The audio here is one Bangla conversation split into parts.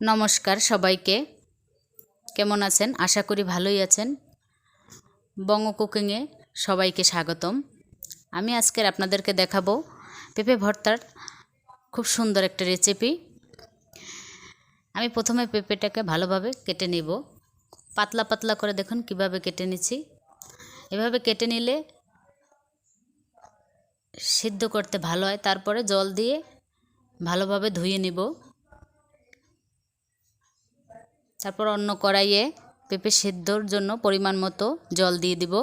নমস্কার সবাইকে। কেমন আছেন? আশা করি ভালোই আছেন। বঙ্গ কুকিংয়ে সবাইকে স্বাগতম। আমি আজকের আপনাদেরকে দেখাবো পেঁপে ভর্তার খুব সুন্দর একটা রেসিপি। আমি প্রথমে পেঁপেটাকে ভালোভাবে কেটে নেব। পাতলা পাতলা করে দেখুন কীভাবে কেটে নিচ্ছি। এভাবে কেটে নিলে সিদ্ধ করতে ভালো হয়। তারপরে জল দিয়ে ভালোভাবে ধুয়ে নিব। তারপর অন্য কড়াইয়ে পেঁপে সেদ্ধর জন্য পরিমাণ মতো জল দিয়ে দিব।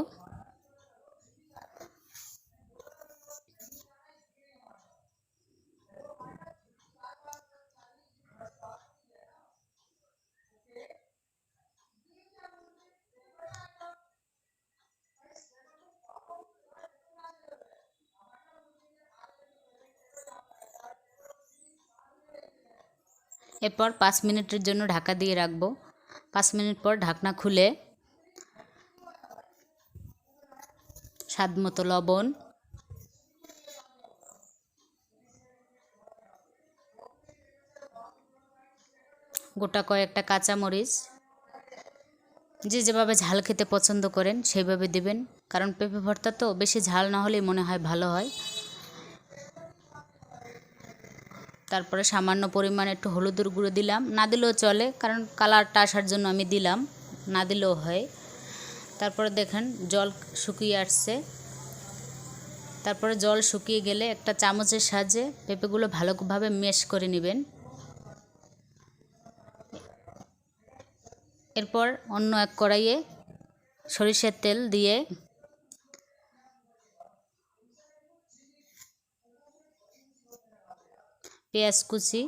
এরপর পাঁচ মিনিটের জন্য ঢাকা দিয়ে রাখব। পাঁচ মিনিট পর ঢাকনা খুলে স্বাদ মতো লবণ। গোটা কয়েকটা কাঁচামরিচ। যে যেভাবে ঝাল খেতে পছন্দ করেন সেইভাবে দিবেন। কারণ পেঁপে ভর্তা তো বেশি ঝাল না হলেই মনে হয় ভালো হয়। তারপরে সামান্য পরিমাণে একটু হলুদের গুঁড়ো দিলাম। না দিলেও চলে, কারণ কালারটা আসার জন্য আমি দিলাম, না দিলেও হয়। তারপরে দেখেন জল শুকিয়ে আসছে। তারপরে জল শুকিয়ে গেলে একটা চামচের সাহায্যে পেঁপেগুলো ভালোভাবে মেশ করে নেবেন। এরপর অন্য এক কড়াইয়ে সরিষার তেল দিয়ে পেঁয়াজ কুচি।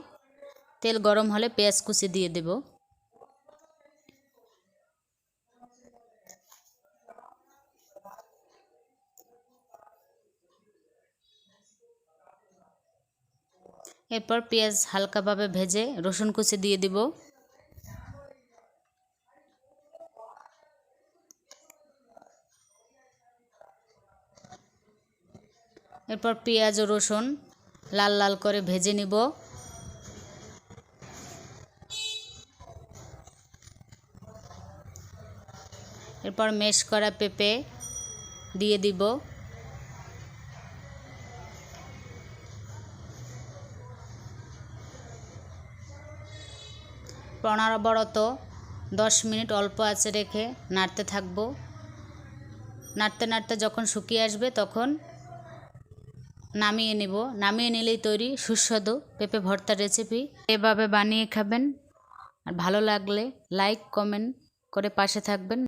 তেল গরম হলে পেঁয়াজ কুচি দিয়ে দেব। এরপর পেঁয়াজ হালকাভাবে ভেজে রসুন কুচি দিয়ে দিব। এরপর পেঁয়াজ ও রসুন লাল লাল করে ভেজে নিব। এরপর মেশ করা পেঁপে দিয়ে দিব। অনবরত দশ মিনিট অল্প আঁচে রেখে নাড়তে থাকব। নাড়তে নাড়তে যখন শুকিয়ে আসবে তখন নামিয়ে নেব। নামিয়ে নিলেই তৈরি সুস্বাদু পেঁপে ভর্তা রেসিপি এভাবে বানিয়ে খাবেন। আর ভালো লাগলে লাইক কমেন্ট করে পাশে থাকবেন।